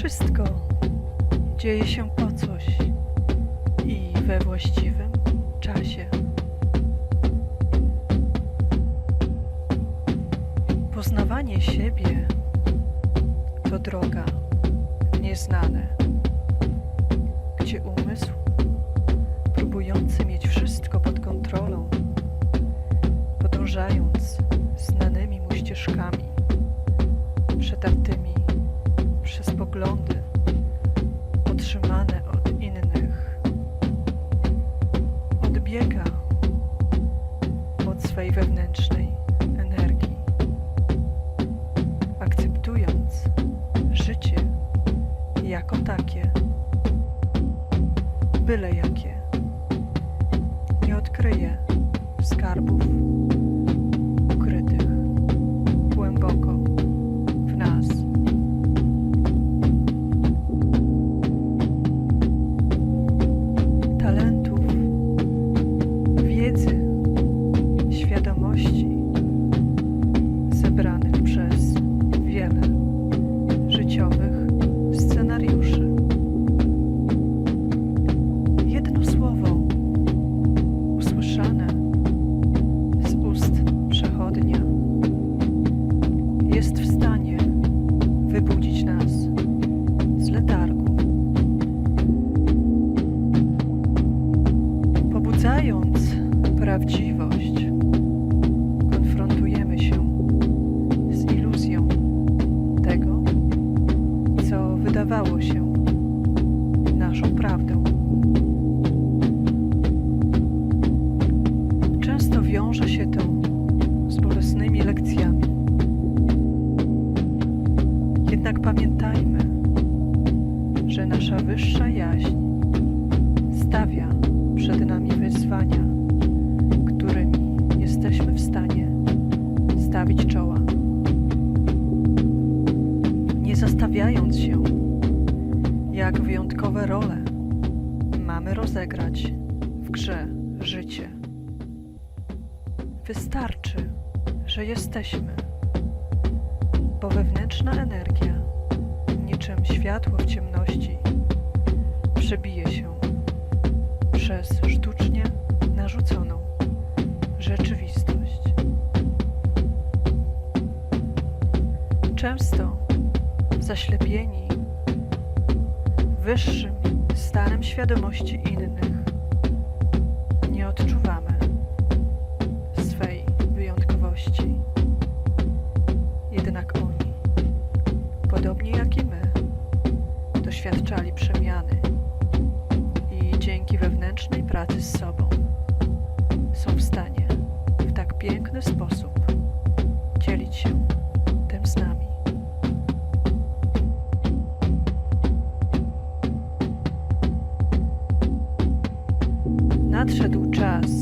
Wszystko dzieje się po coś i we właściwym czasie. Poznawanie siebie to droga nieznane, gdzie umysł, próbujący mieć wszystko pod kontrolą, podążając znanymi mu ścieżkami, przetartymi poglądy otrzymane od innych, odbiega od swej wewnętrznej energii, akceptując życie jako takie, byle jakie, nie odkryje skarbów prawdziwość, konfrontujemy się z iluzją tego, co wydawało się naszą prawdą. Często wiąże się to z bolesnymi lekcjami. Jednak pamiętajmy, że nasza wyższa jaźń stawia Nie zastawiając się, jak wyjątkowe role mamy rozegrać w grze życie. Wystarczy, że jesteśmy, bo wewnętrzna energia, niczym światło w ciemności, przebije się przez sztucznie narzuconą rzeczywistość. Często zaślepieni wyższym stanem świadomości innych nie odczuwamy swej wyjątkowości. Jednak oni, podobnie jak i my, doświadczali przemiany i dzięki wewnętrznej pracy z sobą są w stanie w tak piękny sposób dzielić się Nadszedł czas